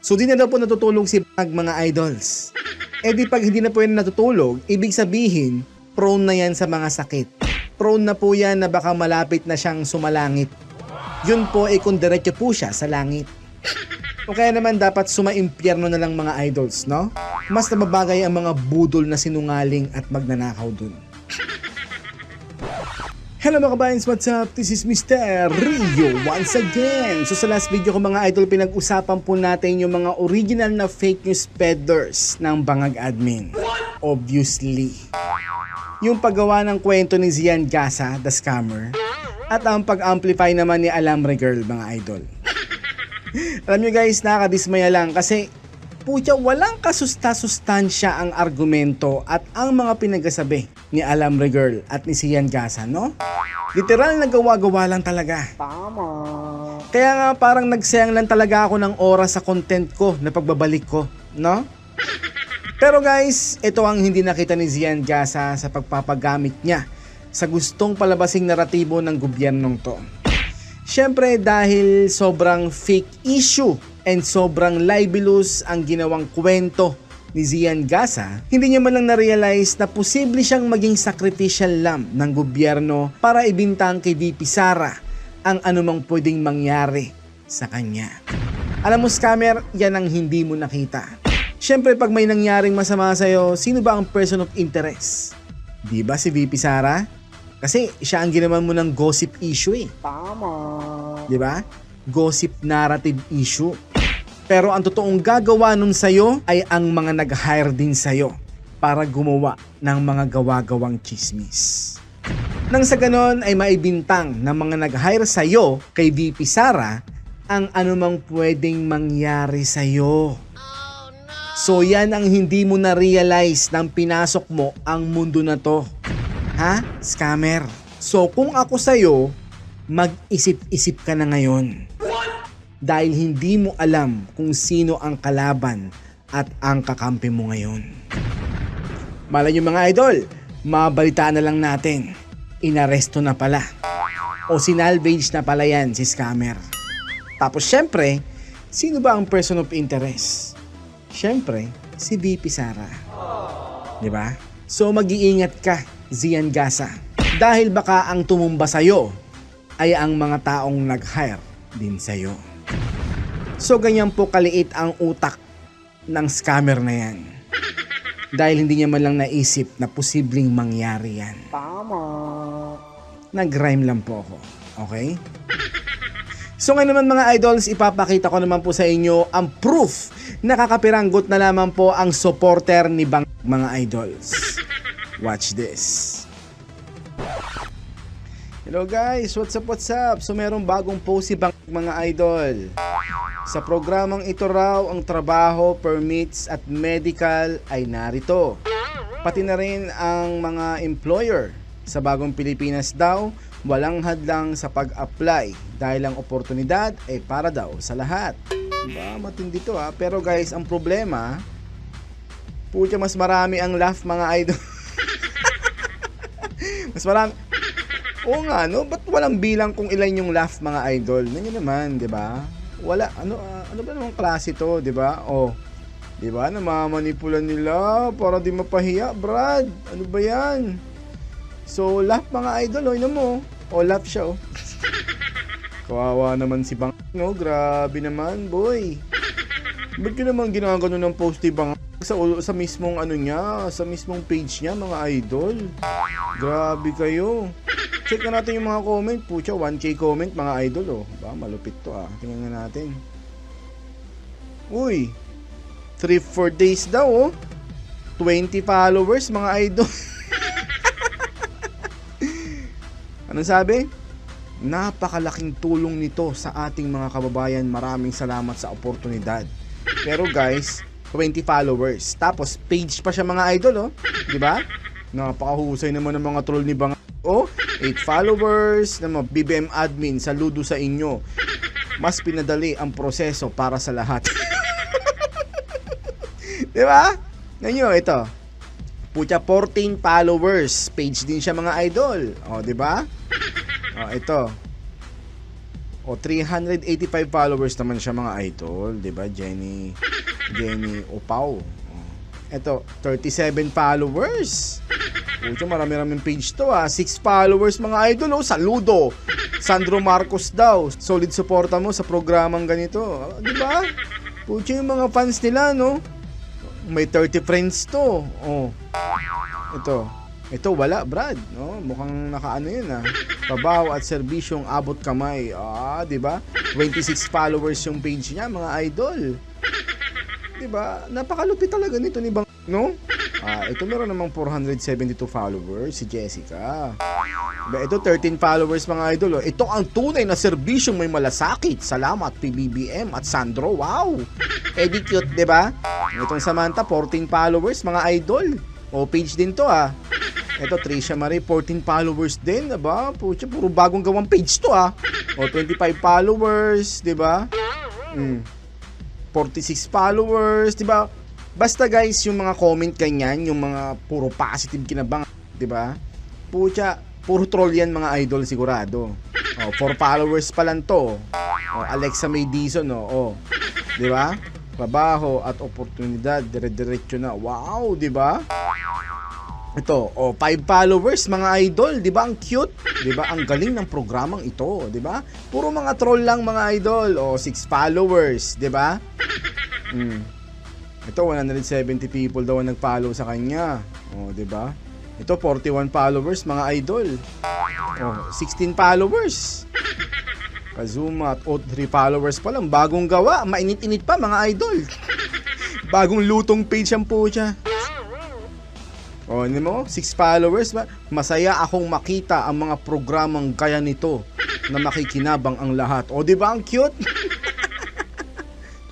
So di na daw po natutulog si Bang mga idols. Eh di pag hindi na po yan natutulog, ibig sabihin, prone na yan sa mga sakit. Prone na po yan na baka malapit na siyang sumalangit. Yun po ay kung diretso po siya sa langit. O kaya naman dapat sumaimpyerno na lang mga idols, no? Mas nababagay ang mga budol na sinungaling at magnanakaw dun. Hello mga kabayans, what's up? This is Mr. Rio once again. So sa last video ko mga idol, pinag-usapan po natin yung mga original na fake news peddlers ng Bangag Admin. Obviously. Yung paggawa ng kwento ni Zian Gasa, the scammer, at ang pag-amplify naman ni Alamre Girl, mga idol. Alam nyo guys, nakakadismaya lang kasi Pucha, walang kasusta-sustansya ang argumento at ang mga pinagsasabi ni Alamre Girl at ni Sian Gasa, no? Literal na gawa-gawa lang talaga. Tama. Kaya nga parang nagsayang lang talaga ako ng oras sa content ko na pagbabalik ko, no? Pero guys, ito ang hindi nakita ni Zian Gasa sa pagpapagamit niya sa gustong palabasing naratibo ng gobyernong to. Siyempre dahil sobrang fake issue and sobrang libelous ang ginawang kwento ni Zian Gasa, hindi niya man lang na-realize na posible siyang maging sacrificial lamb ng gobyerno para ibintang kay DP Sara ang anumang pwedeng mangyari sa kanya. Alam mo scammer, yan ang hindi mo nakita. Siyempre pag may nangyaring masama sa'yo, sino ba ang person of interest? Di ba si VP Sara? Kasi siya ang ginawan mo ng gossip issue eh. Tama. Di ba? Gossip narrative issue. Pero ang totoong gagawa nun sa'yo ay ang mga nag-hire din sa'yo para gumawa ng mga gawa-gawang chismis. Nang sa ganon ay maibintang ng mga nag-hire sa'yo kay VP Sara ang anumang pwedeng mangyari sa'yo. So yan ang hindi mo na-realize nang pinasok mo ang mundo na to. Ha? Scammer. So kung ako sa'yo, mag-isip-isip ka na ngayon. Dahil hindi mo alam kung sino ang kalaban at ang kakampi mo ngayon. Malay nyo mga idol, mabalitaan na lang natin. Inaresto na pala. O sinalvage na pala yan si scammer. Tapos syempre, sino ba ang person of interest? Syempre, si VP Sara. 'Di ba? So mag-iingat ka, Zian Gasa. Dahil baka ang tumumba sa'yo ay ang mga taong nag-hire din sa'yo. So ganyan po kaliit ang utak ng scammer na yan. Dahil hindi niya man lang naisip na posibleng mangyari yan. Tama. Nag-rhyme lang po ako. Okay? So ngayon naman mga idols, ipapakita ko naman po sa inyo ang proof na kakapiranggot na lamang po ang supporter ni Bang mga idols. Watch this. Hello guys, what's up, what's up? So merong bagong post si Bang mga idol. Sa programang ito raw ang trabaho, permits at medical ay narito. Pati na rin ang mga employer. Sa bagong Pilipinas daw, walang hadlang sa pag-apply dahil ang oportunidad ay para daw sa lahat. Ba, matindi to ha. Pero guys, ang problema, pucha mas marami ang laugh mga idol. mas marami. Oo nga, no? Ba't walang bilang kung ilan yung laugh mga idol? Nanyo naman, di ba? Wala, ano, ah, ano ba namang klase to, di ba? O, di ba? Namamanipulan nila para di mapahiya, Brad. Ano ba yan? So, laugh mga idol, o, yun mo. O, laugh siya, o. Kawawa naman si Bang, no? Grabe naman, boy. Ba't ka naman ginagano ng post ni Bang sa, sa mismong ano niya, sa mismong page niya, mga idol? Grabe kayo. Check na natin yung mga comment. Pucha, 1k comment mga idol oh. Ba, malupit to ah. Tingnan nga natin. Uy. 3-4 days daw oh. 20 followers mga idol. Anong sabi? Napakalaking tulong nito sa ating mga kababayan. Maraming salamat sa oportunidad. Pero guys, 20 followers. Tapos page pa siya mga idol oh. 'Di ba? Napakahusay naman ng mga troll ni Bang Oh, 8 followers na BBM admin, saludo sa inyo. Mas pinadali ang proseso para sa lahat. 'Di ba? Ngayon ito. Pucha 14 followers, page din siya mga idol. Oh, 'di ba? Oh, ito. O 385 followers naman siya mga idol, 'di ba? Jenny Jenny Opaw. Oh. Ito, 37 followers. Pucha, marami-raming page to ah. 6 followers mga idol, oh. Saludo. Sandro Marcos daw. Solid suporta mo sa programang ganito. Di ba? Pucha, yung mga fans nila, no? May 30 friends to. Oh. Ito. Ito, wala, Brad. No? Mukhang nakaano yun, ah. Pabaw at serbisyong abot kamay. Ah, di ba? 26 followers yung page niya, mga idol. Di ba? Napakalupit talaga nito ni Bang, no? Ah, ito meron namang 472 followers, si Jessica. Diba, ito 13 followers mga idol. oh. Ito ang tunay na serbisyong may malasakit. Salamat PBBM at Sandro. Wow! Eddie cute, 'di ba? Itong Samantha 14 followers mga idol. O page din to ah. Ito Trisha Marie 14 followers din, 'di ba? Pucha, puro bagong gawang page to ah. O 25 followers, 'di ba? Mm. 46 followers, 'di ba? Basta guys, yung mga comment ganyan, yung mga puro positive kinabang, 'di ba? Pucha, puro troll yan mga idol sigurado. Oh, for followers pa lang to. Oh, Alexa May Dizon, oh. oh. 'Di ba? Trabaho at oportunidad, dire-diretso na. Wow, 'di ba? Ito, oh, 5 followers mga idol, 'di ba? Ang cute, 'di ba? Ang galing ng programang ito, 'di ba? Puro mga troll lang mga idol. Oh, 6 followers, 'di ba? Mm. Ito 170 people daw ang nag-follow sa kanya. Oh, 'di ba? Ito 41 followers mga idol. Oh, 16 followers. Kazuma at 3 followers pa lang. Bagong gawa. Mainit-init pa mga idol. Bagong lutong page ang po siya. O, ano mo? 6 followers ba? Masaya akong makita ang mga programang kaya nito na makikinabang ang lahat. O, di ba? Ang cute.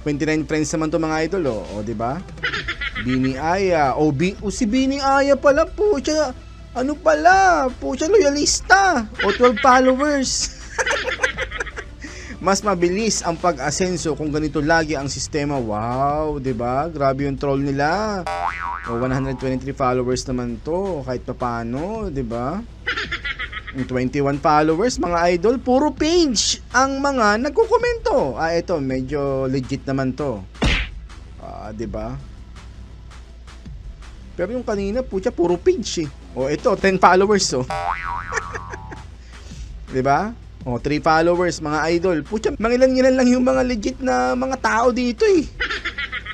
29 friends naman to mga idol, o. O, di ba? Bini Aya. O, Bi o, si Bini Aya pala po. Siya, ano pala? Po siya loyalista. O, 12 followers. Mas mabilis ang pag-asenso kung ganito lagi ang sistema. Wow, 'di ba? Grabe yung troll nila. O 123 followers naman 'to, kahit papaano, 'di ba? Yung 21 followers, mga idol, puro page ang mga nagkokomento. Ah, ito, medyo legit naman 'to. Ah, 'di ba? Pero yung kanina, putya, puro page eh. O ito, 10 followers oh. 'Di ba? O, 3 followers, mga idol. Putya, mangilan-ngilan lang yung mga legit na mga tao dito eh.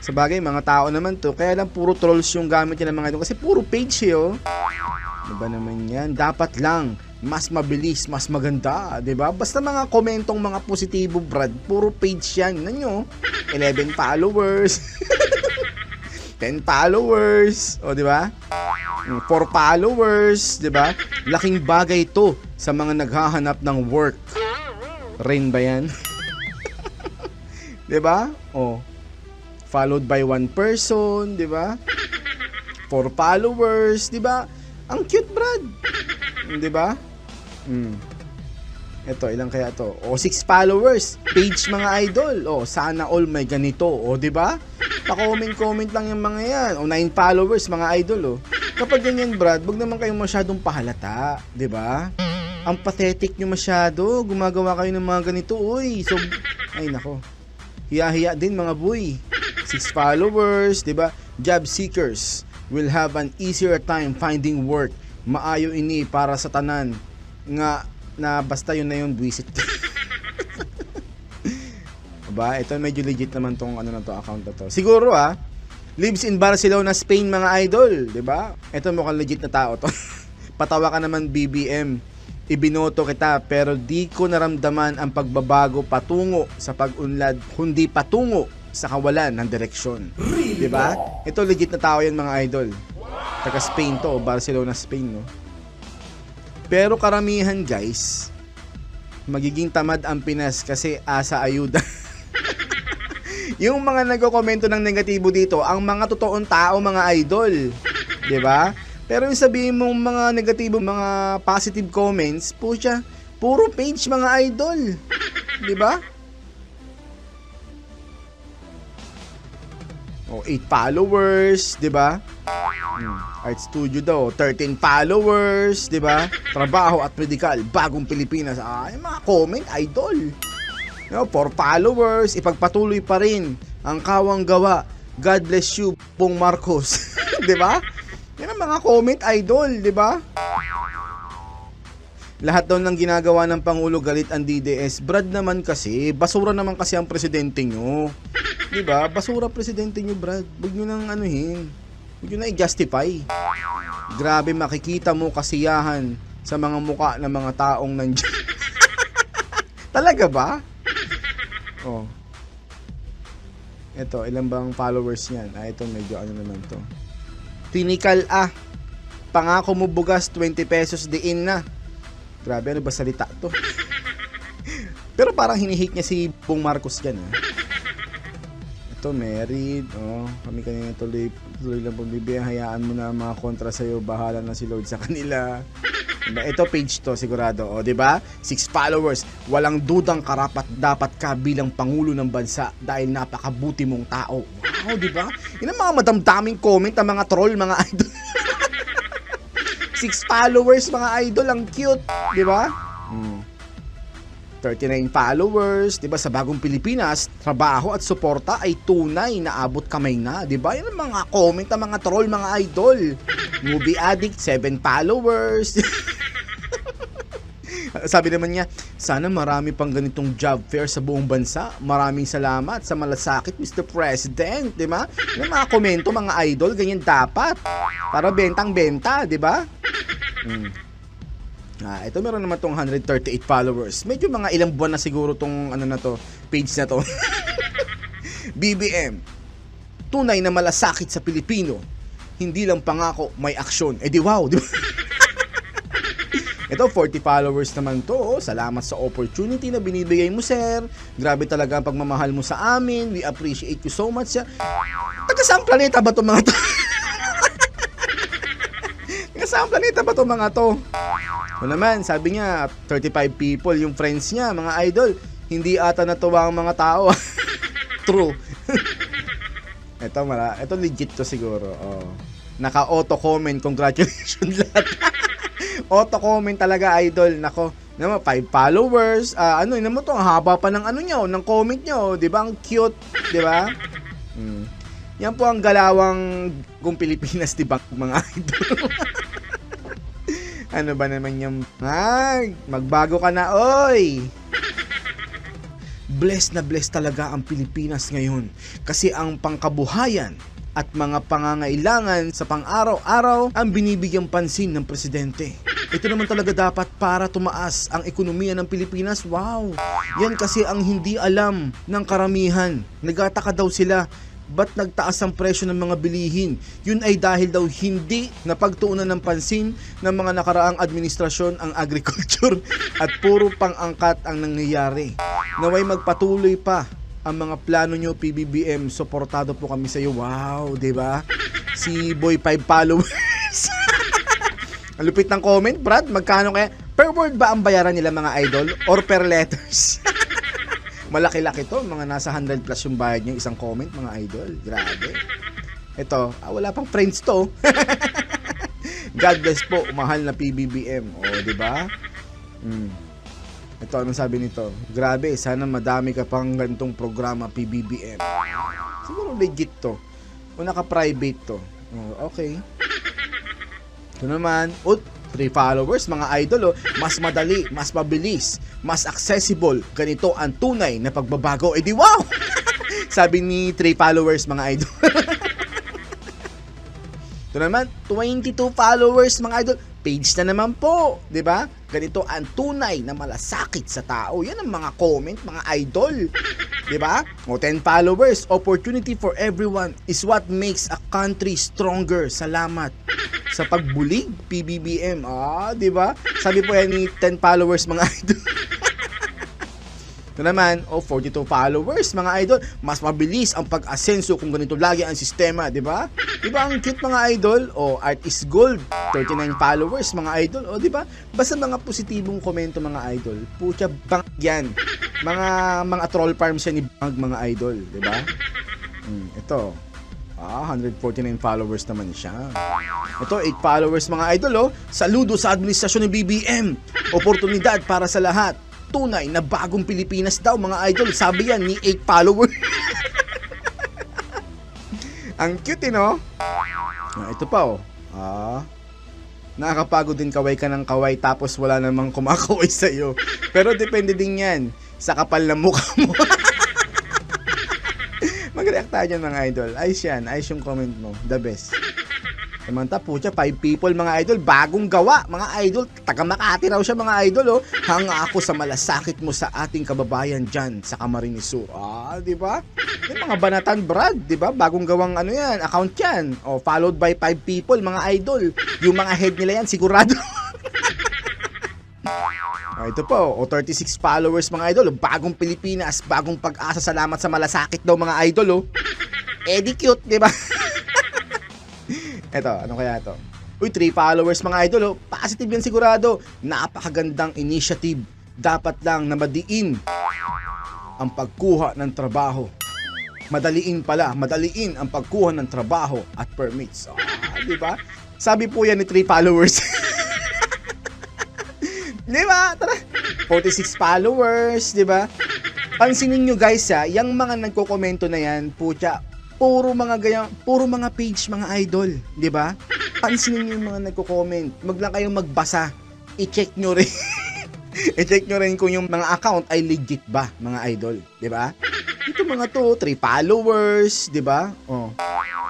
Sa bagay, mga tao naman to. Kaya lang puro trolls yung gamit niya ng mga idol. Kasi puro page eh, oh. Diba naman yan? Dapat lang mas mabilis, mas maganda, 'di ba? Basta mga komentong mga positibo, Brad, puro page yan. Ano nyo? 11 followers. 10 followers, o 'di ba? 4 followers, 'di ba? Laking bagay 'to sa mga naghahanap ng work. Rain ba 'yan? 'Di ba? Oh. Followed by one person, 'di ba? 4 followers, 'di ba? Ang cute, Brad. 'Di ba? Mm. Ito, ilang kaya to? O, 6 followers. Page mga idol. O, sana all may ganito. O, di ba? Pa-comment-comment lang yung mga yan. O, 9 followers mga idol. O. Kapag ganyan, Brad, wag naman kayong masyadong pahalata. Di ba? Ang pathetic nyo masyado. Gumagawa kayo ng mga ganito. Uy, so, ay nako. Hiya-hiya din mga boy. 6 followers, di ba? Job seekers will have an easier time finding work. Maayo ini para sa tanan nga na basta yun na yun buwisit. ba, ito medyo legit naman tong ano na to account na to. Siguro ah, lives in Barcelona, Spain mga idol, 'di ba? Ito mukhang legit na tao to. Patawa ka naman BBM. Ibinoto kita pero di ko naramdaman ang pagbabago patungo sa pag-unlad, kundi patungo sa kawalan ng direksyon. 'Di ba? Ito legit na tao 'yan mga idol. Taga Spain to, Barcelona, Spain, no? Pero karamihan guys, magiging tamad ang Pinas kasi asa ayuda. yung mga nagko-komento ng negatibo dito, ang mga totoong tao, mga idol. 'Di ba? Pero yung sabihin mong mga negatibo, mga positive comments, pucha, puro page mga idol. 'Di ba? O, 8 followers, 'di ba? Hmm. Art Studio daw, 13 followers, 'di ba? Trabaho at medikal, bagong Pilipinas. Ah, yung mga comment, idol. No, for followers, ipagpatuloy pa rin ang kawang gawa. God bless you, Pong Marcos. 'Di ba? Yan ang mga comment idol, 'di ba? Lahat daw ng ginagawa ng Pangulo galit ang DDS. Brad naman kasi, basura naman kasi ang presidente nyo. 'Di ba? Basura presidente nyo, Brad. Huwag nyo nang anuhin. Huwag nyo na i-justify. Grabe makikita mo kasiyahan sa mga muka ng mga taong nandiyan. Talaga ba? Oh. Ito, ilan bang followers niyan? Ah, ito medyo ano naman to. Tinikal ah. Pangako mo bugas 20 pesos diin na. Grabe, ano ba salita to? Pero parang hinihik niya si Bong Marcos dyan ah. Ito, married. Oh, kami kanina tuloy, tuloy lang pumibigyan. Hayaan mo na ang mga kontra sa'yo. Bahala na si Lord sa kanila. Diba? Ito page to sigurado, o 'di ba? Six followers. Walang dudang karapat dapat ka bilang pangulo ng bansa dahil napakabuti mong tao. Wow, 'di ba? Yan ang mga madamdaming comment ng mga troll, mga idol. Six followers, mga idol, ang cute, 'di ba? Hmm. 39 followers, 'di ba? Sa bagong Pilipinas, trabaho at suporta ay tunay na abot kamay na, 'di ba? Yan ang mga comment ng mga troll, mga idol. Movie addict, 7 followers. Sabi naman niya, sana marami pang ganitong job fair sa buong bansa. Maraming salamat sa malasakit, Mr. President, di ba? Yung mga komento, mga idol, ganyan dapat. Para bentang-benta, di ba? Hmm. Ah, ito meron naman tong 138 followers. Medyo mga ilang buwan na siguro tong ano na to, page na to. BBM. Tunay na malasakit sa Pilipino. Hindi lang pangako, may aksyon. Eh di wow, di ba? Ito, 40 followers naman to. Oh, Salamat sa opportunity na binibigay mo, sir. Grabe talaga ang pagmamahal mo sa amin. We appreciate you so much. sir. Saan planeta ba itong mga to? Taga saan planeta ba itong mga to? O naman, sabi niya, 35 people yung friends niya, mga idol. Hindi ata natuwa ang mga tao. True. ito, mara, ito legit to siguro. Oh. Naka-auto comment, congratulations lahat. auto comment talaga, idol. Nako, naman, 5 followers. Ah, ano, yun naman to, ang haba pa ng ano nyo, ng comment nyo. Di ba? Ang cute. Di ba? Hmm. Yan po ang galawang kung Pilipinas, di ba, mga idol? Ano ba naman yung... Ay, magbago ka na, oy! Blessed na blessed talaga ang Pilipinas ngayon kasi ang pangkabuhayan at mga pangangailangan sa pang-araw-araw ang binibigyang pansin ng presidente. Ito naman talaga dapat para tumaas ang ekonomiya ng Pilipinas. Wow! Yan kasi ang hindi alam ng karamihan. Nagataka daw sila ba't nagtaas ang presyo ng mga bilihin? Yun ay dahil daw hindi napagtuunan ng pansin ng mga nakaraang administrasyon ang agriculture at puro pang-angkat ang nangyayari. Naway magpatuloy pa ang mga plano nyo PBBM, suportado po kami sa iyo. Wow, 'di ba? Si Boy 5 followers. ang lupit ng comment, Brad, magkano kaya? Per word ba ang bayaran nila mga idol or per letters? Malaki-laki to, mga nasa 100 plus yung bayad niyo isang comment, mga idol. Grabe. Ito, ah, wala pang friends to. God bless po, mahal na PBBM. O, di ba? Hmm. Ito, anong sabi nito? Grabe, sana madami ka pang gantong programa PBBM. Siguro legit to. O naka-private to. Oh, okay. Ito naman, ut, 3 followers, mga idol, oh, mas madali, mas mabilis, mas accessible. Ganito ang tunay na pagbabago. Eh di wow! Sabi ni 3 followers, mga idol. Ito naman, 22 followers, mga idol. Page na naman po, 'di ba? Ganito ang tunay na malasakit sa tao. Yan ang mga comment, mga idol. 'Di ba? O 10 followers, opportunity for everyone is what makes a country stronger. Salamat sa pagbulig PBBM. Ah, 'di ba? Sabi po yan ni 10 followers mga idol. Ito naman, oh, 42 followers, mga idol. Mas mabilis ang pag-asenso kung ganito lagi ang sistema, di ba? Di ba ang cute mga idol? Oh, art is gold. 39 followers, mga idol. Oh, di ba? Basta mga positibong komento, mga idol. Pucha, bang yan. Mga, mga troll farms yan ni Bang, mga idol, di ba? Hmm, ito. Ah, 149 followers naman siya. Ito, 8 followers mga idol, oh. Saludo sa administrasyon ng BBM. Oportunidad para sa lahat. Tunay na bagong Pilipinas daw mga idol. Sabi yan ni 8 follower. Ang cute, eh, no? Ah, ito pa, oh. Ah. Nakakapagod din kaway ka ng kaway tapos wala namang kumakaway sa'yo. Pero depende din yan sa kapal ng mukha mo. Mag-react tayo dyan mga idol. Ayos yan. Ayos yung comment mo. The best. Samanta po siya, five people mga idol, bagong gawa mga idol, taga Makati raw siya mga idol oh. Hanga ako sa malasakit mo sa ating kababayan dyan sa Camarines Sur. Ah, di ba? Yung mga banatan Brad, di ba? Bagong gawang ano yan, account yan. Oh, followed by five people mga idol. Yung mga head nila yan sigurado. Ah, ito po, o 36 followers mga idol, oh. bagong Pilipinas, bagong pag-asa, salamat sa malasakit daw mga idol oh. Eddie cute, di ba? Eto, ano kaya to? Uy, 3 followers mga idol, oh. positive yan sigurado. Napakagandang initiative. Dapat lang na madiin ang pagkuha ng trabaho. Madaliin pala, madaliin ang pagkuha ng trabaho at permits. Ah, di ba? Sabi po yan ni 3 followers. di ba? Tara. 46 followers, di ba? Pansinin nyo guys ha, yung mga nagkokomento na yan, putya, puro mga gaya, puro mga page mga idol, 'di ba? Pansinin niyo yung mga nagko-comment. Wag lang kayong magbasa. I-check nyo rin. I-check nyo rin kung yung mga account ay legit ba, mga idol, 'di ba? Ito mga to, 3 followers, 'di ba? Oh.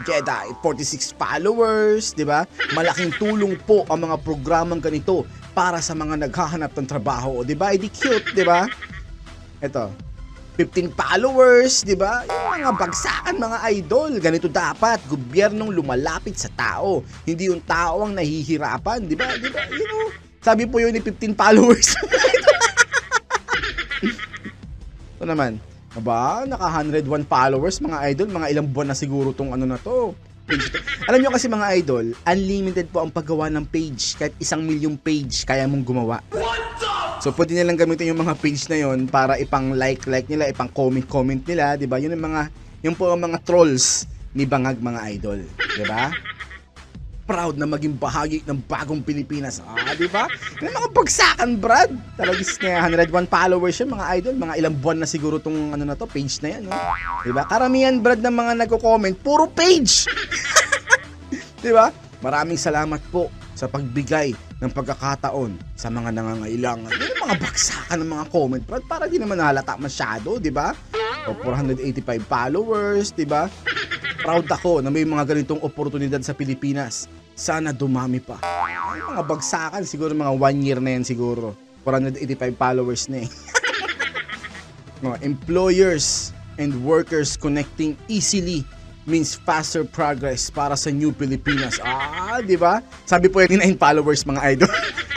Jedi, 46 followers, 'di ba? Malaking tulong po ang mga programang ganito para sa mga naghahanap ng trabaho, 'di ba? Edi cute, 'di ba? Ito, 15 followers, di ba? Yung mga bagsakan, mga idol. Ganito dapat, gobyernong lumalapit sa tao. Hindi yung tao ang nahihirapan, di ba? Di ba? You know, sabi po yun ni 15 followers. Ito naman, aba, naka 101 followers, mga idol. Mga ilang buwan na siguro tong ano na to. Alam nyo kasi mga idol, unlimited po ang paggawa ng page. Kahit isang milyong page, kaya mong gumawa. So pwede nilang gamitin yung mga page na yon para ipang like like nila, ipang comment comment nila, 'di ba? Yun yung mga yung po ang mga trolls ni Bangag mga idol, 'di ba? Proud na maging bahagi ng bagong Pilipinas. Ah, 'di ba? Yung mga bagsakan, Brad. Talagis na 101 followers yun, mga idol. Mga ilang buwan na siguro tong ano na to, page na yan, no? 'Di ba? Karamihan, Brad, ng mga nagko-comment, puro page. 'Di ba? Maraming salamat po sa pagbigay ng pagkakataon sa mga nangangailangan. Mga baksakan ng mga comment, Brad, para di naman halata masyado, di ba? O 485 followers, di ba? Proud ako na may mga ganitong oportunidad sa Pilipinas. Sana dumami pa. Ay, mga bagsakan, siguro mga one year na yan siguro. 485 followers na eh. No, employers and workers connecting easily means faster progress para sa New Pilipinas. Ah, di ba? Sabi po yan ni 9 followers mga idol.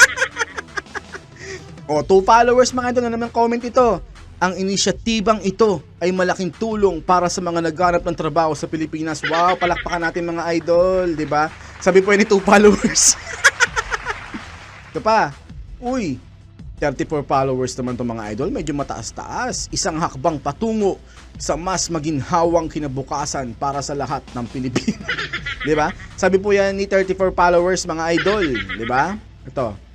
o, 2 followers mga idol na naman comment ito. Ang inisyatibang ito ay malaking tulong para sa mga naghanap ng trabaho sa Pilipinas. Wow, palakpakan natin mga idol, di ba? Sabi po ni 2 followers. ito pa. Uy, 34 followers naman to mga idol, medyo mataas-taas. Isang hakbang patungo sa mas maginhawang kinabukasan para sa lahat ng Pilipino. 'Di ba? Sabi po yan ni 34 followers mga idol, 'di ba? Ito.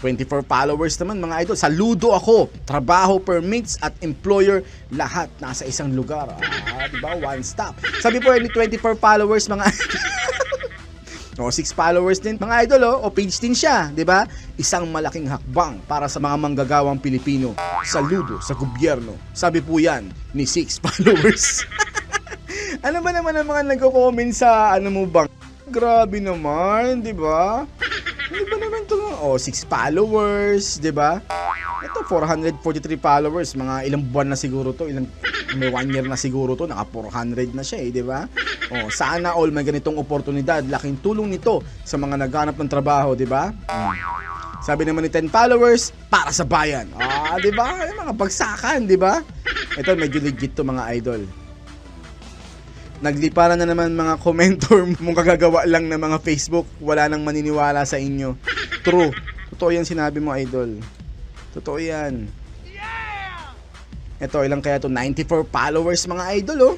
24 followers naman mga idol. Saludo ako. Trabaho, permits at employer lahat nasa isang lugar. Ah, 'di ba? One stop. Sabi po ni 24 followers mga. O, 6 followers din. Mga idol, oh, o page din siya, di ba? Isang malaking hakbang para sa mga manggagawang Pilipino. Saludo sa gobyerno. Sabi po yan ni 6 followers. ano ba naman ang mga nagko-comment sa ano mo bang? Grabe naman, di ba? Ano ba naman to? O, 6 followers, di ba? Ito, 443 followers. Mga ilang buwan na siguro to. Ilang, may one year na siguro to. Naka 400 na siya eh, di ba? Oh, sana all may ganitong oportunidad. Laking tulong nito sa mga naghanap ng trabaho, di ba? Sabi naman ni 10 followers, para sa bayan. Ah, di ba? Mga bagsakan, di ba? Ito, medyo legit to mga idol. Nagliparan na naman mga commentor mong kagagawa lang ng mga Facebook. Wala nang maniniwala sa inyo. True. Totoo yan sinabi mo, idol. Totoo yan. Ito, ilang kaya to? 94 followers mga idol, oh.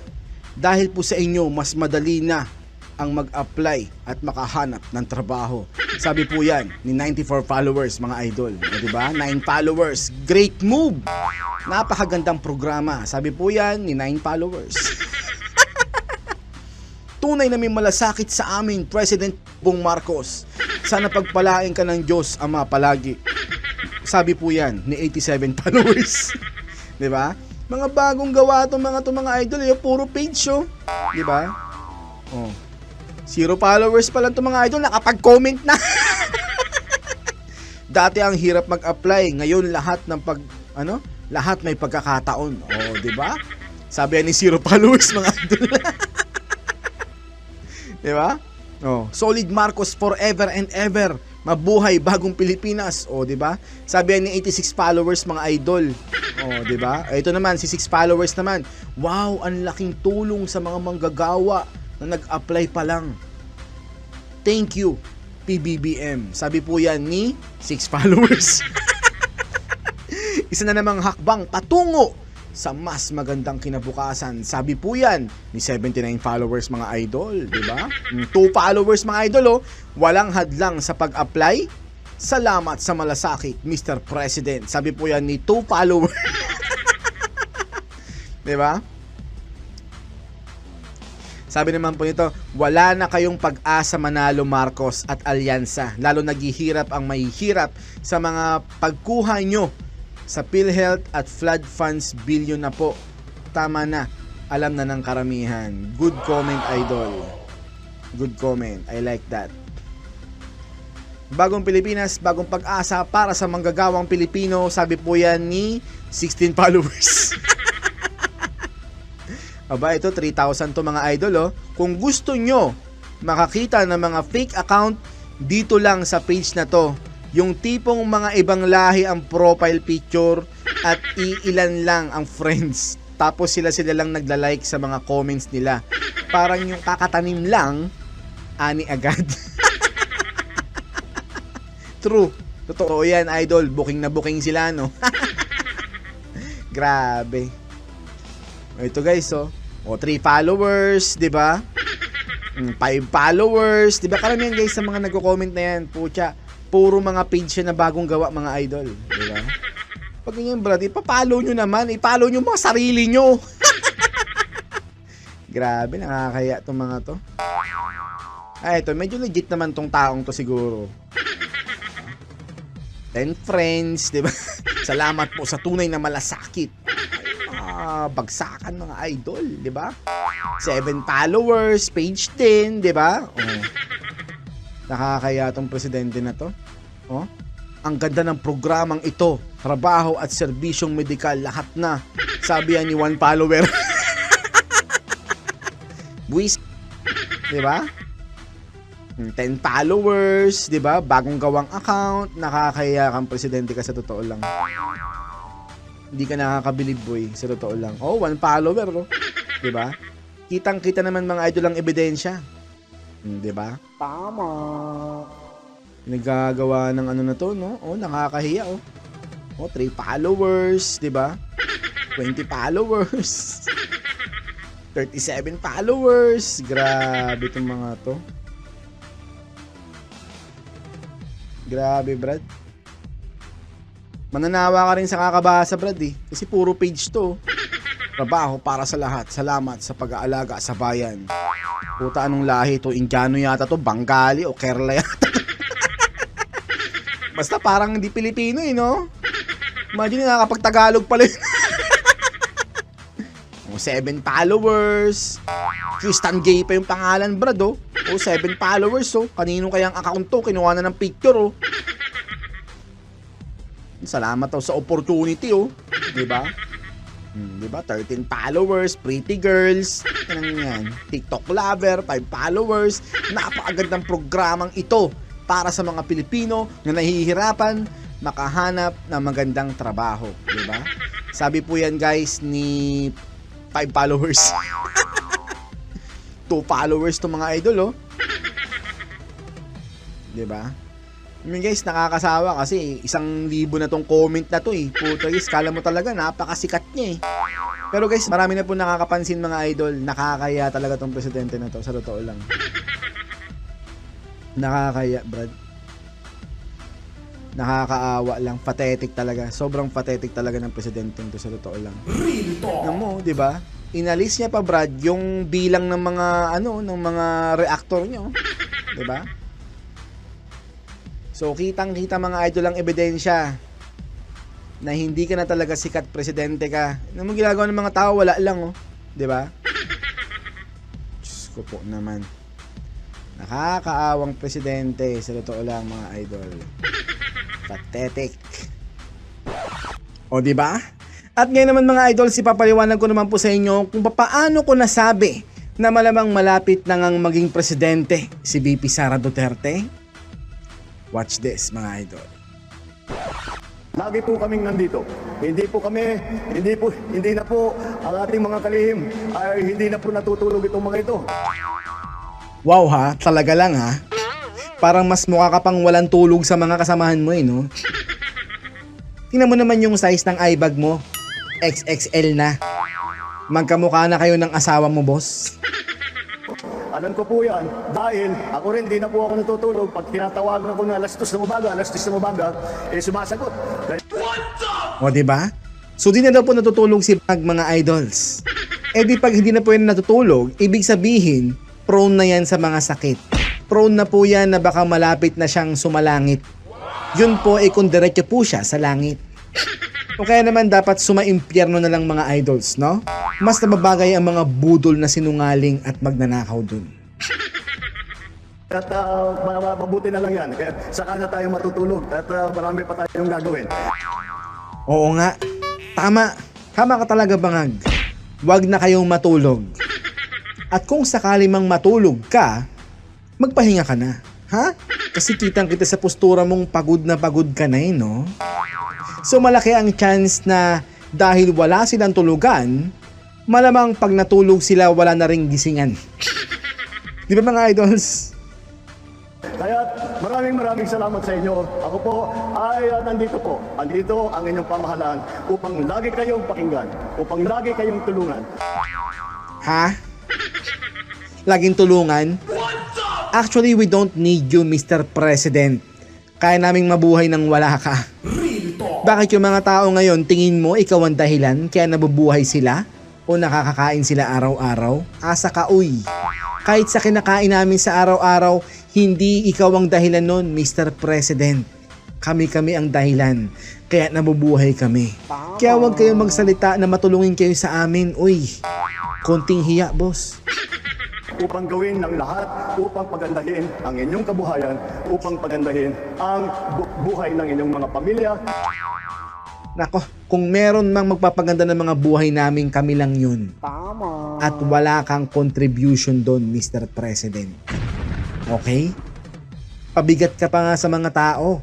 Dahil po sa inyo, mas madali na ang mag-apply at makahanap ng trabaho. Sabi po yan ni 94 followers mga idol. O, diba? 9 followers. Great move! Napakagandang programa. Sabi po yan ni 9 followers. Tunay na may malasakit sa amin, President Bong Marcos. Sana pagpalain ka ng Diyos, Ama, palagi. Sabi po yan ni 87 followers. 'Di ba? Mga bagong gawa itong mga to mga idol, yung puro page show. 'Di ba? Oh. Zero followers pa lang itong mga idol, nakapag-comment na. Dati ang hirap mag-apply, ngayon lahat ng pag ano? Lahat may pagkakataon. Oh, 'di ba? Sabi ni zero followers mga idol. 'Di ba? Oh, solid Marcos forever and ever. Mabuhay bagong Pilipinas. Oh, 'di ba? Sabi ni 86 followers mga idol. Oh, 'di ba? Ito naman si 6 followers naman. Wow, ang laking tulong sa mga manggagawa na nag-apply pa lang. Thank you PBBM. Sabi po yan ni 6 followers. Isa na namang hakbang patungo sa mas magandang kinabukasan. Sabi po yan ni 79 followers mga idol, di ba? 2 followers mga idol, oh. walang hadlang sa pag-apply. Salamat sa malasakit, Mr. President. Sabi po yan ni 2 followers. di ba? Sabi naman po nito, wala na kayong pag-asa manalo Marcos at Alyansa. Lalo naghihirap ang mahihirap sa mga pagkuha nyo sa PhilHealth at flood funds billion na po. Tama na. Alam na ng karamihan. Good comment, idol. Good comment. I like that. Bagong Pilipinas, bagong pag-asa para sa manggagawang Pilipino. Sabi po yan ni 16 followers. Aba, ito 3,000 to mga idol oh. Kung gusto nyo makakita ng mga fake account, dito lang sa page na to. Yung tipong mga ibang lahi ang profile picture at iilan lang ang friends. Tapos sila sila lang nagla-like sa mga comments nila. Parang yung kakatanim lang, ani agad. True. Totoo yan, idol. Booking na booking sila, no? Grabe. Ito guys, oh. O, 3 followers, di ba? 5 followers, di ba? Karamihan guys sa mga nagko-comment na yan, pucha, puro mga page na bagong gawa mga idol, di ba? Pag ganyan, brad, ipapalo nyo naman, ipalo nyo mga sarili nyo. Grabe, nakakaya tong mga to. Ay, ito, medyo legit naman tong taong to siguro. 10 friends, di ba? Salamat po sa tunay na malasakit. Ah, bagsakan mga idol, di ba? 7 followers, page 10, di ba? Oh. Nakakaya tong presidente na to. Oh. Ang ganda ng programang ito. Trabaho at serbisyong medikal lahat na. Sabi yan ni one follower. Buwis. Di ba? 10 followers, 'di ba? Bagong gawang account, nakakaya kang presidente ka sa totoo lang. Hindi ka nakakabilib, boy, sa totoo lang. Oh, one follower, oh. 'Di ba? Kitang-kita naman mga idol ang ebidensya. Hmm, 'Di ba? Tama. Nagagawa ng ano na to, no? Oh, nakakahiya, oh. Oh, 3 followers, 'di ba? 20 followers. 37 followers. Grabe itong mga to. Grabe, Brad. Mananawa ka rin sa kakabasa, Brad, eh. Kasi puro page to. Trabaho para sa lahat. Salamat sa pag-aalaga sa bayan. Puta, anong lahi to? Indiano yata to? Bengali o Kerala yata? Basta parang hindi Pilipino, eh, no? Imagine, nakakapag-Tagalog pala yun. O, 7 followers. Tristan Gay pa yung pangalan, Brad, oh. O, 7 followers, oh. Kanino kayang account to? Kinuha na ng picture, oh. Salamat daw sa opportunity, oh. Di ba? Hmm, di ba? 13 followers, pretty girls. Yan? TikTok lover, 5 followers. Napakagandang programang ito para sa mga Pilipino na nahihirapan makahanap ng magandang trabaho. Di ba? Sabi po yan guys ni 5 followers. 2 followers to mga idol, oh. 'Di ba? I mean guys, nakakasawa kasi isang libo na tong comment na to eh. Puta guys, kala mo talaga napakasikat niya eh. Pero guys, marami na po nakakapansin mga idol. Nakakaya talaga tong presidente na to, sa totoo lang. Nakakaya, Brad. Nakakaawa lang. Pathetic talaga. Sobrang pathetic talaga ng presidente to sa totoo lang. Tingnan mo, di ba? Inalis niya pa Brad yung bilang ng mga ano, ng mga reactor niyo. Di ba? So kitang-kita mga idol ang ebidensya na hindi ka na talaga sikat presidente ka. Ano mo ginagawa ng mga tao? Wala lang, oh. Di ba? Diyos ko po naman. Nakakaawang presidente sa totoo lang mga idol. Pathetic. O di ba? At ngayon naman mga idol, si papaliwanag ko naman po sa inyo kung paano ko nasabi na malamang malapit na ngang maging presidente si VP Sara Duterte. Watch this mga idol. Lagi po kaming nandito. Hindi po kami, hindi po, hindi na po ang ating mga kalihim ay hindi na po natutulog itong mga ito. Wow ha, talaga lang ha. Parang mas mukha ka pang walang tulog sa mga kasamahan mo eh, no? Tingnan mo naman yung size ng eye bag mo. XXL na. Magkamukha na kayo ng asawa mo, boss. Alam ko po yan dahil ako rin di na po ako natutulog. Pag tinatawagan ako na alas 2 ng umaga, alas 10 ng umaga, eh sumasagot. Dahil O, di ba? So, di na daw po natutulog si Pag mga idols. Eh di pag hindi na po yan natutulog, ibig sabihin, prone na yan sa mga sakit. Prone na po yan na baka malapit na siyang sumalangit. Yun po ay kung diretso po siya sa langit. O kaya naman dapat sumaimpyerno na lang mga idols, no? Mas nababagay ang mga budol na sinungaling at magnanakaw dun. At uh, ma- ma- mabuti na lang yan. Kaya saka na tayo matutulog at uh, marami pa tayong gagawin. Oo nga. Tama. Tama ka talaga bangag. Huwag na kayong matulog. At kung sakali mang matulog ka, magpahinga ka na. Ha? Kasi kitang kita sa postura mong pagod na pagod ka na eh, no? So malaki ang chance na dahil wala silang tulugan, malamang pag natulog sila wala na ring gisingan. Di ba mga idols? Kaya maraming maraming salamat sa inyo. Ako po ay uh, nandito po. Andito ang inyong pamahalaan upang lagi kayong pakinggan, upang lagi kayong tulungan. Ha? Laging tulungan? Actually, we don't need you, Mr. President. Kaya naming mabuhay nang wala ka. Bakit yung mga tao ngayon, tingin mo ikaw ang dahilan kaya nabubuhay sila? O nakakakain sila araw-araw? Asa ka, uy. Kahit sa kinakain namin sa araw-araw, hindi ikaw ang dahilan nun, Mr. President. Kami-kami ang dahilan. Kaya nabubuhay kami. Kaya huwag kayong magsalita na matulungin kayo sa amin, uy. Konting hiya, boss. Upang gawin ng lahat upang pagandahin ang inyong kabuhayan, upang pagandahin ang bu- buhay ng inyong mga pamilya, Nako, kung meron mang magpapaganda ng mga buhay namin, kami lang yun. Tama. At wala kang contribution doon, Mr. President. Okay? Pabigat ka pa nga sa mga tao.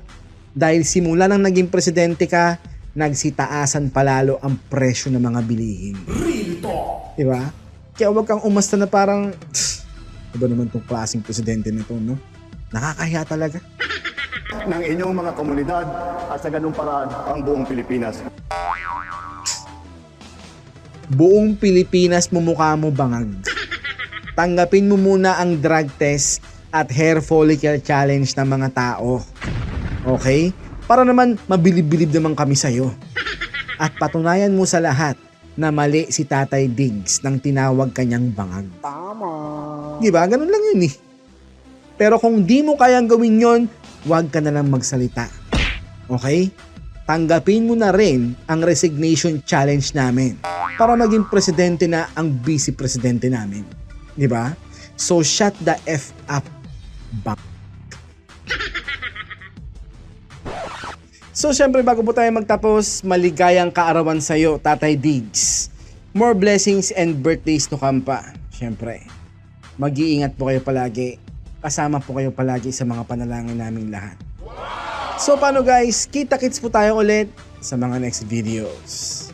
Dahil simula nang naging presidente ka, nagsitaasan palalo ang presyo ng mga bilihin. Di ba? Kaya huwag kang umasta na parang, iba naman tong klaseng presidente na to, no? Nakakahiya talaga. ng inyong mga komunidad at sa ganung paraan ang buong Pilipinas. buong Pilipinas mumukha mo bangag. Tanggapin mo muna ang drug test at hair follicle challenge ng mga tao. Okay? Para naman mabilib-bilib naman kami sa'yo. At patunayan mo sa lahat na mali si Tatay Diggs nang tinawag kanyang bangag. Tama. Di ba? Ganun lang yun eh. Pero kung di mo kayang gawin yon, huwag ka na lang magsalita. Okay? Tanggapin mo na rin ang resignation challenge namin para maging presidente na ang vice presidente namin. Di ba? So shut the F up. Bang. So syempre bago po tayo magtapos, maligayang kaarawan sa iyo, Tatay Diggs. More blessings and birthdays to come pa. Syempre, mag-iingat po kayo palagi. Kasama po kayo palagi sa mga panalangin naming lahat. So paano guys, kita-kits po tayo ulit sa mga next videos.